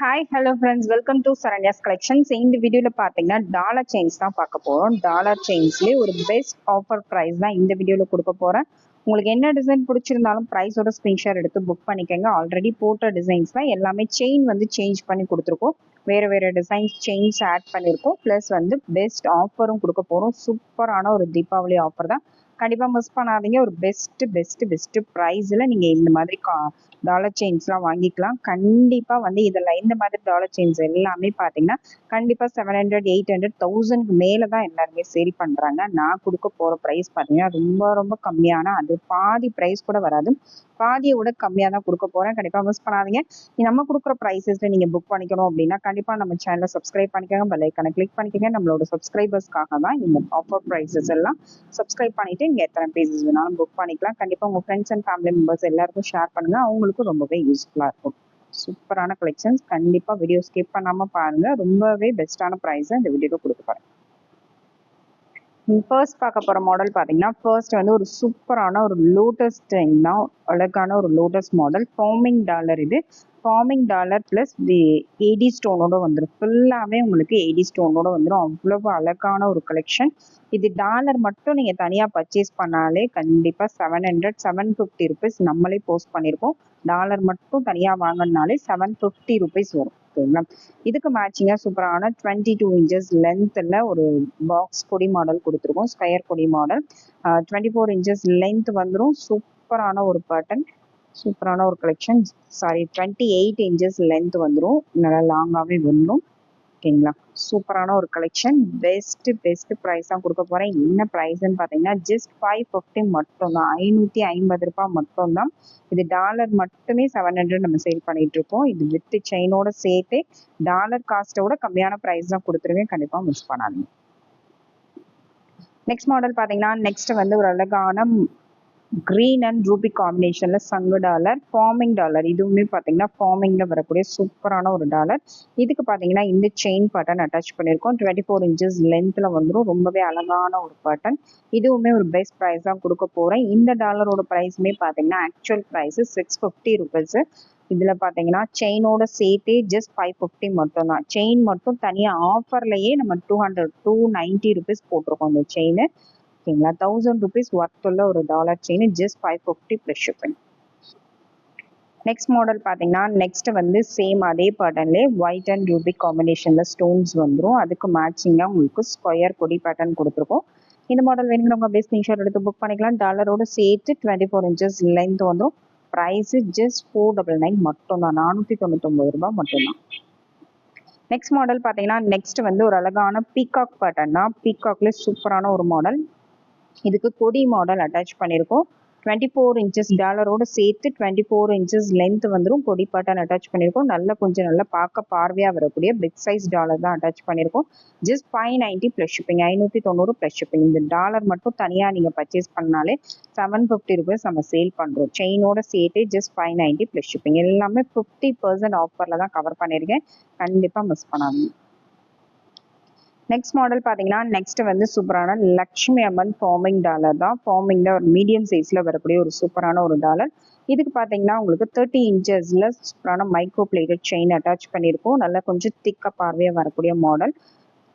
Hi hello friends welcome to Saranya's collections இந்த வீடியோவில் பார்த்தீங்கன்னா டாலர் செயின்ஸ் தான் பார்க்க போகிறோம் டாலர் செயின்ஸ்லேயே ஒரு பெஸ்ட் ஆஃபர் ப்ரைஸ் தான் இந்த வீடியோவில் கொடுக்க போகிறேன் உங்களுக்கு என்ன டிசைன் பிடிச்சிருந்தாலும் ப்ரைஸோட ஸ்க்ரீன்ஷாட் எடுத்து புக் பண்ணிக்கோங்க. ஆல்ரெடி போட்ட டிசைன்ஸ் தான் எல்லாமே செயின் வந்து சேஞ்ச் பண்ணி கொடுத்துருக்கோம். வேறு வேறு டிசைன்ஸ் செயின்ஸ் ஆட் பண்ணியிருக்கோம் ப்ளஸ் வந்து பெஸ்ட் ஆஃபரும் கொடுக்க போகிறோம் சூப்பரான ஒரு தீபாவளி ஆஃபர் தான். கண்டிப்பாக மிஸ் பண்ணாதீங்க. ஒரு பெஸ்ட்டு பெஸ்ட்டு பெஸ்ட்டு ப்ரைஸில் நீங்கள் இந்த மாதிரி கா டாலர் செயின்ஸ்லாம் வாங்கிக்கலாம். கண்டிப்பாக வந்து இதில் இந்த மாதிரி டாலர் செயின்ஸ் எல்லாமே பார்த்தீங்கன்னா கண்டிப்பாக செவன் ஹண்ட்ரட் எயிட் ஹண்ட்ரட் தௌசண்ட்க்கு மேலே தான் எல்லாருமே சேல் பண்ணுறாங்க நான் கொடுக்க போகிற ப்ரைஸ் பார்த்தீங்கன்னா ரொம்ப ரொம்ப கம்மியான அது பாதி ப்ரைஸ் கூட வராது. பாதியை விட கம்மியாக தான் கொடுக்க போகிறேன் கண்டிப்பாக மிஸ் பண்ணாதீங்க. நம்ம கொடுக்குற ப்ரைஸஸில் நீங்கள் புக் பண்ணிக்கணும் அப்படின்னா கண்டிப்பாக நம்ம சேனலை சப்ஸ்கிரைப் பண்ணிக்கோங்க. பெல் ஐக்கனை கிளிக் பண்ணிக்கோங்க. நம்மளோட சப்ஸ்கிரைபர்ஸ்க்காக தான் இந்த ஆஃபர் ப்ரைஸஸ் எல்லாம் சப்ஸ்கிரைப் பண்ணிவிட்டு நீங்கள் எத்தனை பேசஸ் வேணாலும் புக் பண்ணிக்கலாம். கண்டிப்பாக உங்கள் ஃப்ரெண்ட்ஸ் அண்ட் ஃபேமிலி மெம்பர்ஸ் எல்லாருக்கும் ஷேர் பண்ணுங்கள் அவங்களுக்கும் ரொம்பவே யூஸ்ஃபுல்லாக இருக்கும். சூப்பரான கலெக்ஷன்ஸ் கண்டிப்பாக வீடியோ ஸ்கிப் பண்ணாமல் பாருங்கள் ரொம்பவே பெஸ்ட்டான ப்ரைஸை இந்த வீடியோவில் கொடுக்க போகிறேன் ஃபர்ஸ்ட் பார்க்க போகிற மாடல் பார்த்தீங்கன்னா ஃபர்ஸ்ட் வந்து ஒரு சூப்பரான ஒரு லோட்டஸ் டைம் தான். அழகான ஒரு லோட்டஸ் மாடல் ஃபார்மிங் டாலர் இது. Forming dollar plus the AD ஸ்டோனோட வந்துடும் ஃபுல்லாகவே உங்களுக்கு ஏடி ஸ்டோனோட வந்துடும் அவ்வளவு அழகான ஒரு கலெக்ஷன் இது டாலர் மட்டும் நீங்கள் தனியாக பர்ச்சேஸ் பண்ணாலே கண்டிப்பாக seven hundred seven fifty rupees நம்மளே போஸ்ட் பண்ணியிருக்கோம் டாலர் மட்டும் தனியாக வாங்கினாலே செவன் ஃபிஃப்டி ருபீஸ் வரும். ஓகேங்களா இதுக்கு மேட்சிங்காக சூப்பரான டுவெண்ட்டி டூ இன்ச்சஸ் லென்த்தில் ஒரு பாக்ஸ் கொடி மாடல் கொடுத்துருக்கோம். ஸ்கொயர் கொடி model twenty four inches length வந்துடும் சூப்பரான ஒரு பேட்டர்ன் சூப்பரான ஒரு collection sorry twenty eight inches length வந்துடும் நல்லா லாங்காகவே வந்துடும் ஓகேங்களா? சூப்பரான ஒரு கலெக்ஷன் பெஸ்ட் பெஸ்ட் ப்ரைஸ் தான் கொடுக்க போகிறேன் என்ன ப்ரைஸ்ன்னு பார்த்தீங்கன்னா ஜஸ்ட் ஃபைவ் ஃபிஃப்டி மட்டும்தான். ஐநூற்றி ஐம்பது ரூபாய் மட்டும்தான். இது டாலர் மட்டுமே செவன் ஹண்ட்ரட் நம்ம சேல் பண்ணிட்டு இருக்கோம். இது வித் செயினோட சேர்த்து டாலர் காஸ்ட்டோட கம்மியான ப்ரைஸ் தான் கொடுத்துருவேன் கண்டிப்பாக மிஸ் பண்ணாதீங்க. நெக்ஸ்ட் மாடல் பார்த்தீங்கன்னா நெக்ஸ்ட் வந்து ஒரு அழகான க்ரீன் அண்ட் ரூபி காம்பினேஷனில் சங்கு டாலர் ஃபார்மிங் டாலர் இதுவுமே பார்த்தீங்கன்னா ஃபார்மிங்கில் வரக்கூடிய சூப்பரான ஒரு டாலர் இதுக்கு பார்த்தீங்கன்னா இந்த செயின் பட்டன் அட்டாச் பண்ணியிருக்கோம் டுவெண்ட்டி ஃபோர் இன்ச்சஸ் லென்த்தில் வந்துடும் ரொம்பவே அழகான ஒரு பட்டன் இதுவுமே ஒரு பெஸ்ட் ப்ரைஸ் தான் கொடுக்க போகிறேன் இந்த டாலரோட ப்ரைஸுமே பார்த்தீங்கன்னா actual price six fifty rupees இதில் பார்த்தீங்கன்னா செயினோட சேர்த்தே ஜஸ்ட் ஃபைவ் ஃபிஃப்டி மட்டும் தான் செயின் மட்டும் தனியாக ஆஃபர்லேயே நம்ம two hundred two ninety rupees போட்டிருக்கோம் இந்த செயின் ஓகேங்களா? தௌசண்ட் ருபீஸ் ஒர்த் உள்ள ஒரு dollar chain just five fifty plus shipping next model பார்த்தீங்கன்னா நெக்ஸ்ட் வந்து சேம் அதே பேட்டர்ன்லேயே ஒயிட் அண்ட் ரூபி காம்பினேஷனில் ஸ்டோன்ஸ் வந்துடும் அதுக்கு மேட்சிங்காக உங்களுக்கு ஸ்கொயர் கொடி பேட்டர்ன் கொடுத்துருக்கோம். இந்த மாடல் வேணுங்கிறவங்க அப்படியே ஸ்க்ரீன்ஷாட் எடுத்து புக் பண்ணிக்கலாம். டாலரோட சேர்த்து டுவெண்ட்டி ஃபோர் இன்ச்சஸ் லென்த் வந்துடும் price just four double nine மட்டும்தான். நானூற்றி தொண்ணூத்தொம்பது ரூபாய் மட்டும்தான். நெக்ஸ்ட் மாடல் பார்த்தீங்கன்னா நெக்ஸ்ட் வந்து ஒரு அழகான பீகாக் பேட்டர்ன் தான். பீகாக்ல சூப்பரான ஒரு மாடல் இதுக்கு கொடி மாடல் அட்டாச் பண்ணியிருக்கோம் டுவெண்ட்டி ஃபோர் இன்ச்சஸ் டாலரோட சேர்த்து டுவெண்ட்டி ஃபோர் இன்ச்சஸ் லென்த் வந்துடும் கொடி பட்டன் அட்டாச் பண்ணியிருக்கோம் நல்ல கொஞ்சம் நல்லா பார்க்க பார்வையாக வரக்கூடிய பிக் சைஸ் டாலர் தான் அட்டாச் பண்ணியிருக்கோம் just five ninety plus shipping ஐநூற்றி தொண்ணூறு ப்ளஸ் ஷிப்பிங் இந்த டாலர் மட்டும் தனியாக நீங்கள் பர்ச்சேஸ் பண்ணாலே செவன் ஃபிஃப்டி ருபீஸ் நம்ம சேல் பண்ணுறோம் செயினோட சேர்த்து just five ninety plus shipping எல்லாமே ஃபிஃப்டி பர்சன்ட் ஆஃபரில் தான் கவர் பண்ணியிருக்கேன் கண்டிப்பாக மிஸ் பண்ணாதீங்க. நெக்ஸ்ட் மாடல் பார்த்தீங்கன்னா நெக்ஸ்ட் வந்து சூப்பரான லக்ஷ்மி அம்மன் ஃபார்மிங் டாலர் தான். ஃபார்மிங்கில் ஒரு மீடியம் சைஸில் வரக்கூடிய ஒரு சூப்பரான ஒரு டாலர் இதுக்கு பார்த்தீங்கன்னா உங்களுக்கு தேர்ட்டி இன்ச்சஸில் சூப்பரான மைக்ரோ பிளேட்டட் செயின் அட்டாச் பண்ணியிருக்கோம். நல்லா கொஞ்சம் திக்காக பார்வையாக வரக்கூடிய மாடல்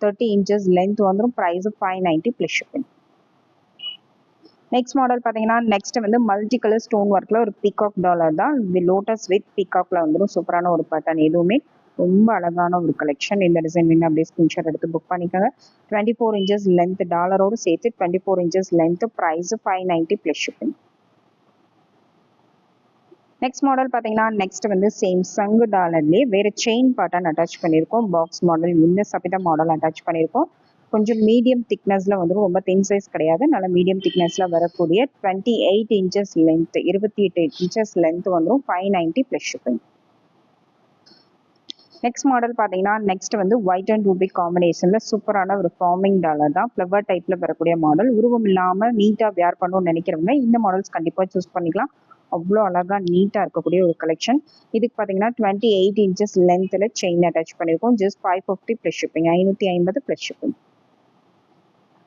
தேர்ட்டி இன்ச்சஸ் லென்த் வந்துடும் price five ninety plus shipping next model பார்த்தீங்கன்னா நெக்ஸ்ட் வந்து மல்டி கலர் ஸ்டோன் ஒர்க்கில் ஒரு பீகாக் டாலர் தான். லோட்டஸ் வித் பீகாக்ல வந்துடும் சூப்பரான ஒரு பட்டன் எதுவுமே. ரொம்ப அழகான ஒரு கலெக்ஷன் இந்த டிசைன் வேணும் அப்படியே ஸ்கிரீன்ஷாட் எடுத்து புக் பண்ணிக்கோங்க. டுவெண்ட்டி ஃபோர் இன்ச்சஸ் லென்த் டாலரோடு சேர்த்து twenty four inches length price five ninety plus shipping next model பார்த்தீங்கன்னா நெக்ஸ்ட் வந்து சேம் சங்கு டாலர்லேயே வேறு செயின் பேட்டர்ன் அட்டாச் பண்ணியிருக்கோம். பாக்ஸ் மாடல் இந்த சபித மாடல் அட்டாச் பண்ணியிருக்கோம். கொஞ்சம் மீடியம் திக்னஸில் வந்து ரொம்ப தின் சைஸ் கிடையாது. நல்ல மீடியம் திக்னஸில் வரக்கூடிய டுவெண்ட்டி எயிட் இன்ச்சஸ் லென்த் இருபத்தி எட்டு இன்ச்சஸ் லென்த் வந்துடும் five ninety plus shipping next model பார்த்தீங்கன்னா நெக்ஸ்ட் வந்து ஒயிட் அண்ட் ரூபி காம்பினேஷனில் சூப்பரான ஒரு ஃபார்மிங் டாலர் தான் ஃப்ளவர் டைப்பில் வரக்கூடிய மாடல் உருவம் இல்லாமல் நீட்டாக வேர் பண்ணணும்னு நினைக்கிறவங்க இந்த மாடல்ஸ் கண்டிப்பாக சூஸ் பண்ணிக்கலாம். அவ்வளோ அழகாக நீட்டாக இருக்கக்கூடிய ஒரு கலெக்ஷன் இதுக்கு பார்த்தீங்கன்னா டுவெண்ட்டி எயிட் இன்ச்சஸ் லென்த்தில் செயின் அட்டாச் பண்ணியிருக்கோம் just five fifty plus shipping ஐநூற்றி ஐம்பது ப்ளஸ் ஷிப்பிங்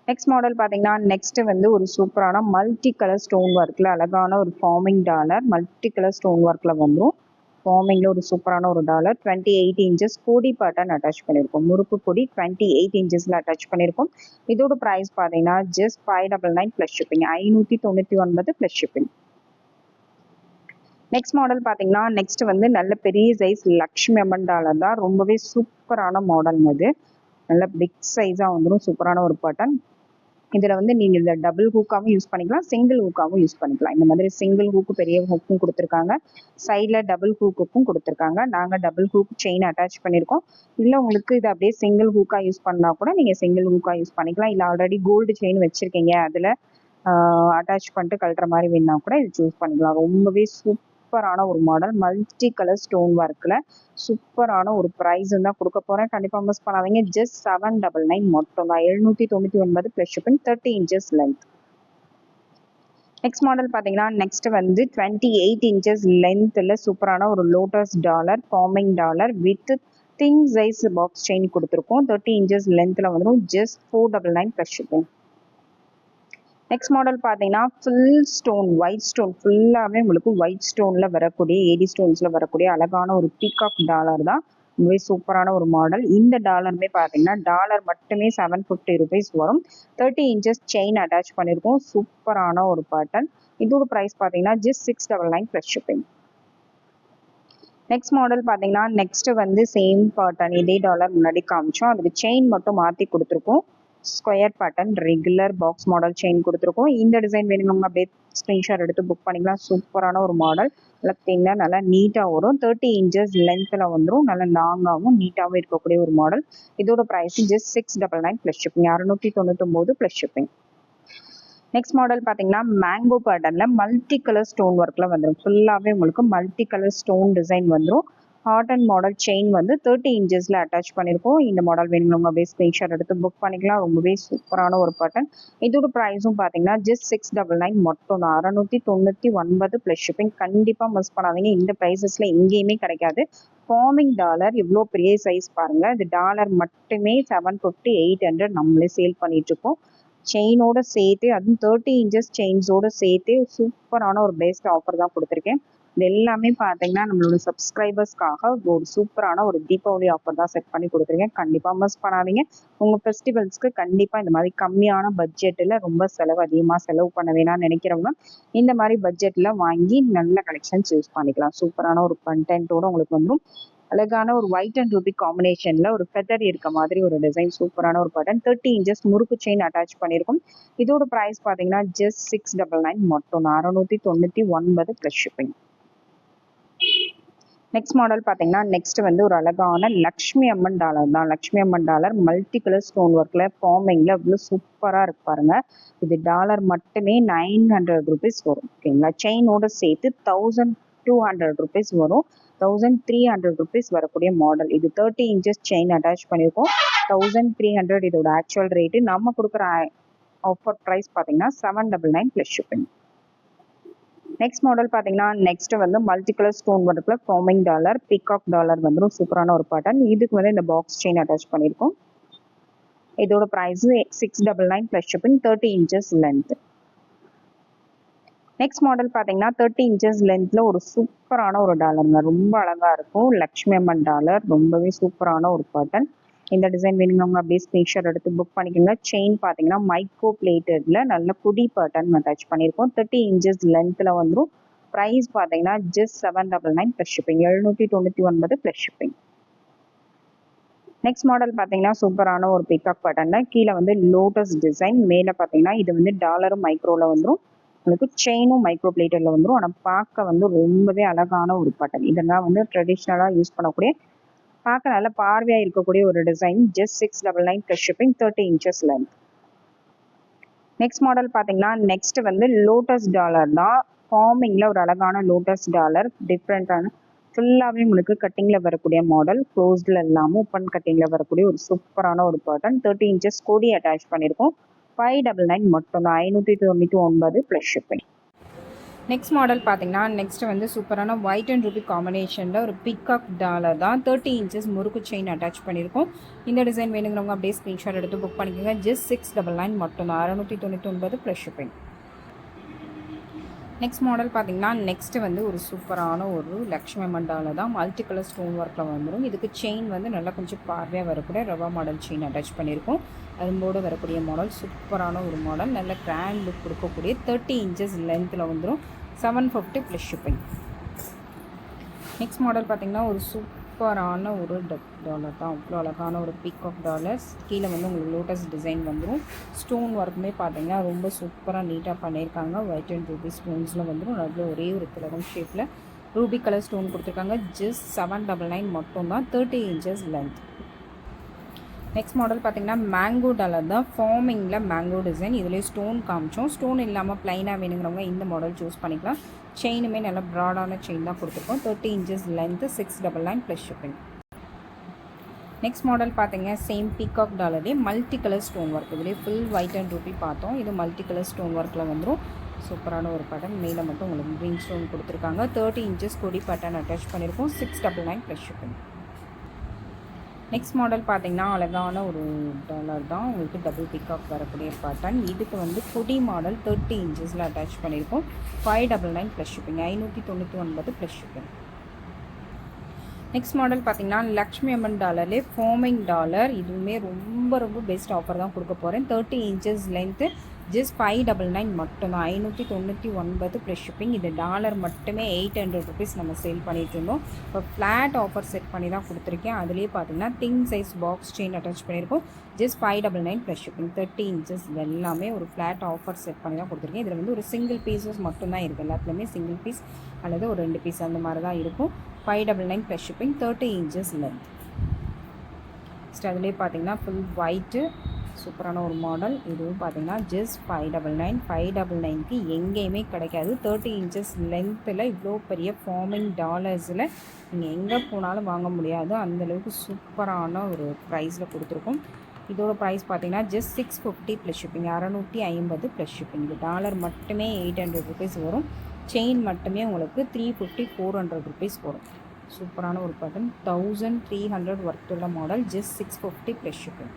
நெக்ஸ்ட் மாடல் பார்த்தீங்கன்னா நெக்ஸ்ட் வந்து ஒரு சூப்பரான மல்டி கலர் ஸ்டோன் ஒர்க்கில் அழகான ஒரு forming dollar multi colour stone ஒர்க்கில் வந்துடும் ஃபார்மிங்கில் ஒரு சூப்பரான ஒரு டாலர் டுவெண்ட்டி எயிட் இன்ச்சஸ் கொடி பேட்டர்ன் அட்டாச் பண்ணியிருக்கோம் முறுக்கு கொடி டுவெண்ட்டி எயிட் இன்ச்சஸில் அட்டாச் பண்ணியிருக்கோம் இதோட ப்ரைஸ் பார்த்தீங்கன்னா just five double nine plus shipping ஐநூற்றி தொண்ணூற்றி ஒன்பது ப்ளஸ் ஷிப்பிங் நெக்ஸ்ட் மாடல் பார்த்தீங்கன்னா நெக்ஸ்ட் வந்து நல்ல பெரிய சைஸ் லக்ஷ்மி அம்மன் டாலர் தான். ரொம்பவே சூப்பரான மாடல் அது. நல்ல பிக் சைஸாக வந்துடும் சூப்பரான ஒரு பட்டன் இதில் வந்து நீங்கள் இந்த டபுள் ஹூக்காகவும் யூஸ் பண்ணிக்கலாம் சிங்கிள் ஹூக்காகவும் யூஸ் பண்ணிக்கலாம். இந்த மாதிரி சிங்கிள் ஹூக்கு பெரிய ஹூக்கும் கொடுத்துருக்காங்க. சைடில் டபுள் ஹூக்குக்கும் கொடுத்துருக்காங்க. நாங்கள் டபுள் ஹூக் செயின் அட்டாச் பண்ணியிருக்கோம் இல்லை உங்களுக்கு இது அப்படியே சிங்கிள் ஹூக்காக யூஸ் பண்ணால் கூட நீங்கள் சிங்கிள் ஹூக்காக யூஸ் பண்ணிக்கலாம். இல்லை ஆல்ரெடி கோல்டு செயின் வச்சுருக்கீங்க அதில் அட்டாச் பண்ணிட்டு கழட்டுற மாதிரி வேணா கூட இது சூஸ் பண்ணிக்கலாம். ரொம்பவே சூப்பரான ஒரு மாடல் மல்டி கலர் ஸ்டோன் ஒர்க்கில் சூப்பரான ஒரு ப்ரைஸ் தான் கொடுக்க போகிறேன் கண்டிப்பாக மிஸ் பண்ணாதீங்க. ஜஸ்ட் செவன் டபுள் நைன் மொத்தம் தான் எழுநூற்றி தொண்ணூற்றி ஒன்பது plus shipping thirty inches length next model பார்த்தீங்கன்னா நெக்ஸ்ட் வந்து டுவெண்ட்டி எயிட் இன்ச்சஸ் லென்த்தில் சூப்பரான ஒரு lotus dollar forming dollar with thin size box chain கொடுத்துருக்கோம். தேர்ட்டி இன்ச்சஸ் லென்த்தில் வந்துடும் just four double nine plus shipping next model பார்த்தீங்கன்னா ஃபுல் ஸ்டோன் ஒயிட் ஸ்டோன் ஃபுல்லாகவே உங்களுக்கு ஒயிட் ஸ்டோனில் வரக்கூடிய ஏடி ஸ்டோன்ஸில் வரக்கூடிய அழகான ஒரு பீகாக் டாலர் தான். ரொம்பவே சூப்பரான ஒரு மாடல் இந்த டாலருமே பார்த்தீங்கன்னா டாலர் மட்டுமே செவன் ஃபிஃப்டி ருபீஸ் வரும். தேர்ட்டி இன்ச்சஸ் செயின் அட்டாச் பண்ணியிருக்கோம் சூப்பரான ஒரு பேட்டர்ன் இதோட ப்ரைஸ் பார்த்தீங்கன்னா just six double nine plus shipping next model பார்த்தீங்கன்னா நெக்ஸ்ட் வந்து சேம் பேட்டர்ன் இதே டாலர் முன்னாடி காமிச்சோம். அதுக்கு செயின் மட்டும் மாற்றி கொடுத்துருக்கோம். Square pattern regular box model chain கொடுத்துருக்கோம். இந்த டிசைன் வேணுங்க அப்படியே ஸ்க்ரீன்ஷாட் எடுத்து புக் பண்ணிக்கலாம். சூப்பரான ஒரு மாடல் நல்லா தின்னா நல்லா நீட்டாக வரும். தேர்ட்டி இன்ச்சஸ் லென்த்தில் வந்துடும் நல்லா லாங்காகவும் நீட்டாகவும் இருக்கக்கூடிய ஒரு மாடல் இதோட price just six double nine plus shipping அறுநூற்றி தொண்ணூத்தொம்போது ப்ளஸ் ஷிப்பிங் நெக்ஸ்ட் மாடல் பார்த்தீங்கன்னா மேங்கோ பேட்டர்னில் மல்டி கலர் ஸ்டோன் ஒர்க்கில் வந்துடும் ஃபுல்லாகவே உங்களுக்கு மல்டி கலர் ஸ்டோன் டிசைன் வந்துடும் ஹார்ட் அண்ட் மாடல் செயின் வந்து தேர்ட்டி இன்ச்சஸில் அட்டாச் பண்ணியிருக்கோம் இந்த மாடல் வேணுங்க அப்படியே ஸ்க்ரீன்ஷாட் எடுத்து புக் பண்ணிக்கலாம். ரொம்பவே சூப்பரான ஒரு பட்டன் இதோட ப்ரைஸும் பார்த்தீங்கன்னா ஜஸ்ட் சிக்ஸ் டபுள் நைன் மட்டும் தான். அறநூற்றி தொண்ணூற்றி ஒன்பது ப்ளஸ் ஷிப்பிங் கண்டிப்பாக மிஸ் பண்ணாதீங்க. இந்த ப்ரைஸஸில் எங்கேயுமே கிடைக்காது. ஃபார்மிங் டாலர் இவ்வளோ பெரிய சைஸ் பாருங்கள் இது டாலர் மட்டுமே செவன் ஃபிஃப்டி எயிட் ஹண்ட்ரட் நம்மளே சேல் பண்ணிகிட்ருக்கோம் செயினோட சேர்த்து அதுவும் தேர்ட்டி இன்ச்சஸ் செயின்ஸோட சேர்த்து சூப்பரான ஒரு பெஸ்ட் ஆஃபர் தான் கொடுத்துருக்கேன். இது எல்லாமே பார்த்தீங்கன்னா நம்மளோட சப்ஸ்கிரைபர்ஸ்க்காக ஒரு சூப்பரான ஒரு தீபாவளி ஆஃபர் தான் செட் பண்ணி கொடுத்துருக்கேன் கண்டிப்பாக மிஸ் பண்ணாதீங்க. உங்கள் ஃபெஸ்டிவல்ஸ்க்கு கண்டிப்பாக இந்த மாதிரி கம்மியான பட்ஜெட்டில் ரொம்ப செலவு அதிகமாக செலவு பண்ண வேணாம்னு நினைக்கிறவங்க இந்த மாதிரி பட்ஜெட்டில் வாங்கி நல்ல கலெக்ஷன்ஸ் யூஸ் பண்ணிக்கலாம். சூப்பரான ஒரு கண்டென்ட்டோட உங்களுக்கு வந்துடும் அழகான ஒரு ஒயிட் அண்ட் ரூபி காம்பினேஷன்ல ஒரு ஃபெதர் இருக்க மாதிரி ஒரு டிசைன் சூப்பரான ஒரு பட்டன் தேர்ட்டி இன்ச்சஸ் முறுக்கு செயின் அட்டாச் பண்ணியிருக்கும் இதோட ப்ரைஸ் பார்த்தீங்கன்னா ஜஸ்ட் சிக்ஸ் டபுள் நைன் மட்டும் அறுநூத்தி தொண்ணூற்றி ஒன்பது ப்ளஸ் ஷிப்பிங் நெக்ஸ்ட் மாடல் பார்த்தீங்கன்னா நெக்ஸ்ட் வந்து ஒரு அழகான லக்ஷ்மி அம்மன் டாலர் தான். Lakshmi Amman dollar multi colour stone ஒர்க்கில் ஃபார்மிங்கில் அவ்வளோ சூப்பராக இருக்கு பாருங்க. இது டாலர் மட்டுமே நைன் ஹண்ட்ரட் ருபீஸ் வரும். ஓகேங்களா செயினோட சேர்த்து தௌசண்ட் டூ ஹண்ட்ரட் ருபீஸ் வரும். தௌசண்ட் த்ரீ ஹண்ட்ரட் ருபீஸ் வரக்கூடிய மாடல் இது தேர்ட்டி இன்ச்சஸ் செயின் அட்டாச் பண்ணியிருக்கோம் தௌசண்ட் த்ரீ ஹண்ட்ரட் இதோட ஆக்சுவல் ரேட்டு நம்ம கொடுக்குற ஆஃபர் ப்ரைஸ் பார்த்தீங்கன்னா seven double nine plus shipping next model பார்த்தீங்கன்னா நெக்ஸ்ட் வந்து மல்டி கலர் ஸ்டோன் வரக்குள்ள ஃபார்மிங் டாலர் பிகாக் டாலர் வந்துடும் சூப்பரான ஒரு பேட்டர்ன் இதுக்கு வந்து இந்த பாக்ஸ் செயின் அட்டாச் பண்ணியிருக்கோம் இதோட price six double nine plus shipping thirty inches length next model பார்த்தீங்கன்னா தேர்ட்டி இன்ச்சஸ் லென்த்தில் ஒரு சூப்பரான ஒரு டாலருங்க ரொம்ப அழகாக இருக்கும். லக்ஷ்மி அம்மன் டாலர் ரொம்பவே சூப்பரான ஒரு பேட்டர்ன் இந்த டிசைன் வேணுங்க அப்படியே ஸ்க்ரீன்ஷாட் எடுத்து புக் பண்ணிக்கோங்க. செயின் பார்த்தீங்கன்னா மைக்ரோ பிளேட்டட்ல நல்ல குடி பேட்டர்ன் அட்டாச் பண்ணியிருக்கோம். தேர்ட்டி இன்ச்சஸ் லென்த்தில் வந்துடும் ப்ரைஸ் பார்த்தீங்கன்னா just seven double nine plus shipping எழுநூற்றி தொண்ணூற்றி ஒன்பது ப்ளஸ் ஷிப்பிங் நெக்ஸ்ட் மாடல் பார்த்தீங்கன்னா சூப்பரான ஒரு பிக்கப் பட்டன் கீழே வந்து லோட்டஸ் டிசைன் மேலே பார்த்தீங்கன்னா இது வந்து டாலரும் மைக்ரோவில் வந்துடும் உங்களுக்கு செயினும் மைக்ரோ பிளேட்டரில் வந்துடும் ஆனால் பார்க்க வந்து ரொம்பவே அழகான ஒரு பட்டன் இதெல்லாம் வந்து ட்ரெடிஷ்னலாக யூஸ் பண்ணக்கூடிய பார்க்க நல்ல பார்வையாக இருக்கக்கூடிய ஒரு design just six double nine plus shipping thirty inches length next model பார்த்தீங்கன்னா நெக்ஸ்ட் வந்து லோட்டஸ் டாலர் தான். ஃபார்மிங்கில் ஒரு அழகான லோட்டஸ் டாலர் டிஃப்ரெண்ட்டான ஃபுல்லாகவே உங்களுக்கு கட்டிங்கில் வரக்கூடிய மாடல் க்ளோஸ்டில் இல்லாமல் ஓப்பன் கட்டிங்கில் வரக்கூடிய ஒரு சூப்பரான ஒரு பேட்டர்ன் தேர்ட்டி இன்ச்சஸ் கோடி அட்டாச் பண்ணியிருக்கோம் ஃபைவ் டபுள் நைன் மட்டும் தான் ஐநூற்றி தொண்ணூற்றி ஒன்பது ப்ளஸ் ஷிப்பிங் நெக்ஸ்ட் மாடல் பார்த்தீங்கன்னா நெக்ஸ்ட் வந்து சூப்பரான ஒயிட் அண்ட் ரூபி காம்பினேஷனில் ஒரு பிக்காக் டாலர் தான் தேர்ட்டி இன்ச்சஸ் முறுக்கு செயின் அட்டாச் பண்ணியிருக்கோம். இந்த டிசைன் வேணுங்கிறவங்க அப்படியே ஸ்க்ரீன்ஷாட் எடுத்து புக் பண்ணிக்கோங்க. ஜஸ்ட் சிக்ஸ் டபுள் நைன் மட்டும் தான். அறநூற்றி தொண்ணூற்றி ஒன்பது ப்ளஸ் ஷிப்பிங் நெக்ஸ்ட் மாடல் பார்த்தீங்கன்னா நெக்ஸ்ட்டு வந்து ஒரு சூப்பரான ஒரு லக்ஷ்மி மண்டாவில் தான் மல்டி கலர் ஸ்டோன் ஒர்க்கில் வந்துடும் இதுக்கு செயின் வந்து நல்லா கொஞ்சம் பார்வையாக வரக்கூடிய ரவா மாடல் செயின் அட்டாச் பண்ணியிருக்கோம். அதும்போடு வரக்கூடிய மாடல் சூப்பரான ஒரு மாடல் நல்ல கிராண்ட் லுக் கொடுக்கக்கூடிய தேர்ட்டி இன்ச்சஸ் லென்த்தில் வந்துடும் seven fifty plus shipping next model பார்த்தீங்கன்னா ஒரு சூப்பரான ஒரு டப் டாலர் தான். அவ்வளோ அழகான ஒரு பீகாக் டாலர்ஸ் கீழே வந்து உங்களுக்கு லோட்டஸ் டிசைன் வந்துடும் ஸ்டோன் ஒர்க்குமே பார்த்தீங்கன்னா ரொம்ப சூப்பராக நீட்டாக பண்ணியிருக்காங்க. ஒயிட் அண்ட் ரூபி ஸ்டோன்ஸில் வந்துடும் அதில் ஒரே ஒரு திலகம் ஷேப்பில் ரூபி கலர் ஸ்டோன் கொடுத்துருக்காங்க. ஜஸ்ட் செவன் டபுள் நைன் மட்டும்தான். Thirty inches length next model பார்த்தீங்கன்னா மேங்கோ டாலர் தான் ஃபார்மிங்கில் மேங்கோ டிசைன் இதுலேயே ஸ்டோன் காமிச்சோம். ஸ்டோன் இல்லாமல் ப்ளைனாக வேணுங்கிறவங்க இந்த மாடல் சூஸ் பண்ணிக்கலாம். செயினுமே நல்லா ப்ராடான செயின் தான் கொடுத்துருக்கோம். Thirty inches length six double nine plus shipping next model பார்த்தீங்க சேம் பீகாக் டாலரே மல்டி கலர் ஸ்டோன் ஒர்க் இதுலேயே ஃபுல் ஒயிட் அண்ட் ரூபி பார்த்தோம். இது மல்டி கலர் ஸ்டோன் ஒர்க்கில் வந்துடும் சூப்பரான ஒரு பட்டன் மேலே மட்டும் உங்களுக்கு க்ரீன் ஸ்டோன் கொடுத்துருக்காங்க. தேர்ட்டி இன்ச்சஸ் கொடி பட்டன் அட்டாச் பண்ணியிருக்கோம். Six double nine plus shipping next model பார்த்தீங்கன்னா அழகான ஒரு டாலர் தான். உங்களுக்கு டபுள் பிக்காக் வரக்கூடிய பேட்டர்ன் இதுக்கு வந்து கொடி மாடல் தேர்ட்டி இன்ச்சஸில் அட்டாச் பண்ணியிருக்கோம் five double nine plus shipping ஐநூற்றி தொண்ணூற்றி ஒன்பது ப்ளஸ் ஷிப்பிங் நெக்ஸ்ட் மாடல் பார்த்தீங்கன்னா லக்ஷ்மி அம்மன் டாலர்லே ஃபோமிங் டாலர் இதுவுமே ரொம்ப ரொம்ப பெஸ்ட் ஆஃபர் தான் கொடுக்க போகிறேன் thirty inches length just five double nine மட்டும்தான் ஐநூற்றி தொண்ணூற்றி ஒன்பது ப்ளஸ் ஷிப்பிங் இது டாலர் மட்டுமே எயிட் ஹண்ட்ரட் ருபீஸ் நம்ம சேல் பண்ணிட்டு இருந்தோம். இப்போ ஃப்ளாட் ஆஃபர் செட் பண்ணி தான் கொடுத்துருக்கேன். அதுலேயே பார்த்தீங்கன்னா thin size box chain attach பண்ணியிருக்கோம். Just five double nine plus shipping thirty inches எல்லாமே ஒரு ஃப்ளாட் ஆஃபர் செட் பண்ணி தான் கொடுத்துருக்கேன். இதில் வந்து ஒரு சிங்கிள் பீஸஸ் மட்டும்தான் இருக்குது எல்லாத்துலேயுமே சிங்கிள் பீஸ் அல்லது ஒரு ரெண்டு பீஸ் அந்த மாதிரி தான் இருக்கும். Five double nine plus shipping thirty inches length next அதுலேயே பார்த்தீங்கன்னா ஃபுல் ஒயிட்டு சூப்பரான ஒரு மாடல் இதுவும் பார்த்தீங்கன்னா just five double nine five double நைன்க்கு எங்கேயுமே கிடைக்காது. தேர்ட்டி இன்ச்சஸ் லென்த்தில் இவ்வளோ பெரிய ஃபார்மிங் டாலர்ஸில் நீங்கள் எங்கே போனாலும் வாங்க முடியாது. அந்தளவுக்கு சூப்பரான ஒரு ப்ரைஸில் கொடுத்துருக்கோம். இதோட ப்ரைஸ் பார்த்தீங்கன்னா just six fifty plus shipping அறநூற்றி ஐம்பது ப்ளஸ் ஷிப்பிங் இது டாலர் மட்டுமே எயிட் ஹண்ட்ரட் ருபீஸ் வரும். செயின் மட்டுமே உங்களுக்கு three fifty four hundred rupees வரும். சூப்பரான ஒரு pattern thousand three hundred work உள்ள model just six fifty plus shipping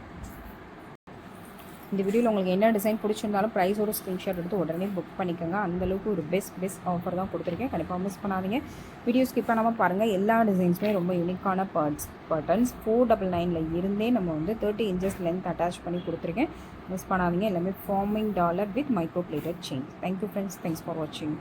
இந்த வீடியோவில் உங்களுக்கு என்ன டிசைன் பிடிச்சிருந்தாலும் ப்ரைஸோட ஸ்க்ரீன்ஷாட் எடுத்து உடனே புக் பண்ணிக்கோங்க. அந்தளவுக்கு ஒரு பெஸ்ட் பெஸ்ட் ஆஃபர் தான் கொடுத்துருக்கேன். கண்டிப்பாக மிஸ் பண்ணாதீங்க. வீடியோ ஸ்கிப் பண்ணாமல் பாருங்கள் எல்லா டிசைன்ஸுமே ரொம்ப யூனிக்கான பர்ட்ஸ் பட்டன்ஸ் ஃபோர் டபுள் நைனில் இருந்தே நம்ம வந்து தேர்ட்டி இன்ச்சஸ் லென்த் அட்டாச் பண்ணி கொடுத்துருக்கேன். மிஸ் பண்ணாதீங்க. எல்லாமே forming dollar with micro plated chain thank you friends thanks for வாட்சிங்